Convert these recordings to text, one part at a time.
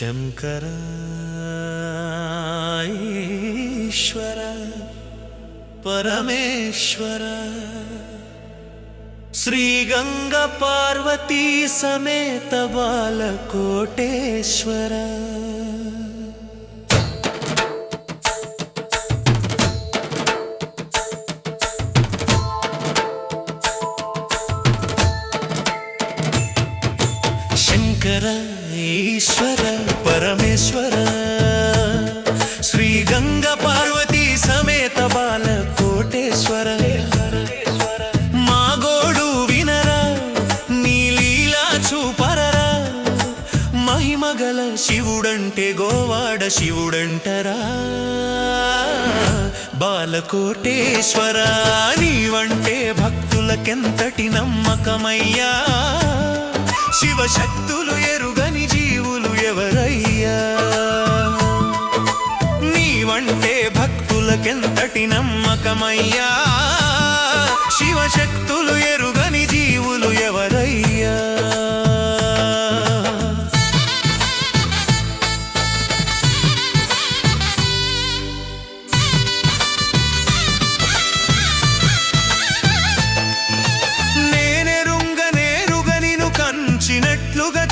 శంకర ఈశ్వర పరమేశ్వర శ్రీగంగ పార్వతీ సమేత బాలకోటేశ్వర. శంకర ఈశ్వర పరమేశ్వర. శ్రీ గంగ పార్వతీ సమేత బాల కోటేశ్వర మాగోడు వినరా నీ లీలా చూపరరా. మహిమగల శివుడంటే గోవాడ శివుడంటరా. బాలకోటేశ్వర నీవంటే భక్తులకెంతటి నమ్మకమయ్యా. శివశక్తులు ఎరుగని జీవులు ఎవరయ్యా? నీవంటే భక్తులకెంతటి నమ్మకమయ్యా? శివశక్తులు ఎరుగని జీవులు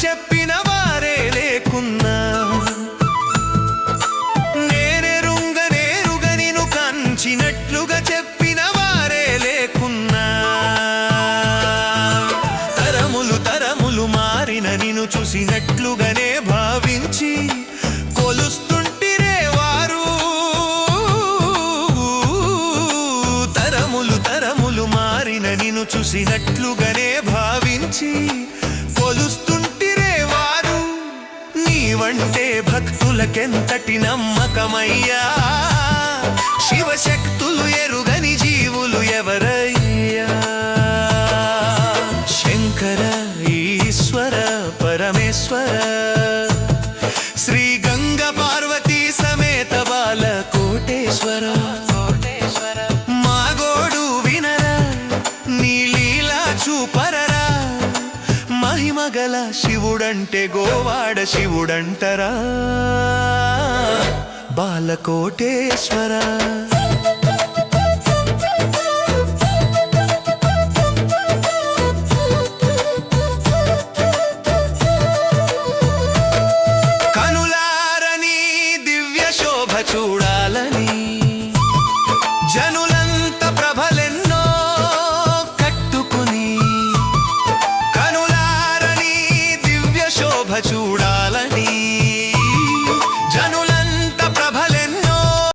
చెప్పిన వారే లేకున్నా. నేనెరుంగ నేరుగ నిను కంచినట్లుగా చెప్పిన వారే లేకున్నా. తరములు తరములు మారిన నిన్ను చూసినట్లుగానే భావించి కొలుస్తుంటిరే వారు. తరములు తరములు మారిన నిన్ను చూసినట్లుగానే భావించి కొలుస్తు నీవంటే భక్తులకెంతటి నమ్మకమయ్యా? శివశక్తులు ఎరుగని జీవులు ఎవరయ్యా? శంకర ఈశ్వర పరమేశ్వర శివుడంటే గోవాడ శివుడంటరా? బాలకోటేశ్వరా? भचूड़ा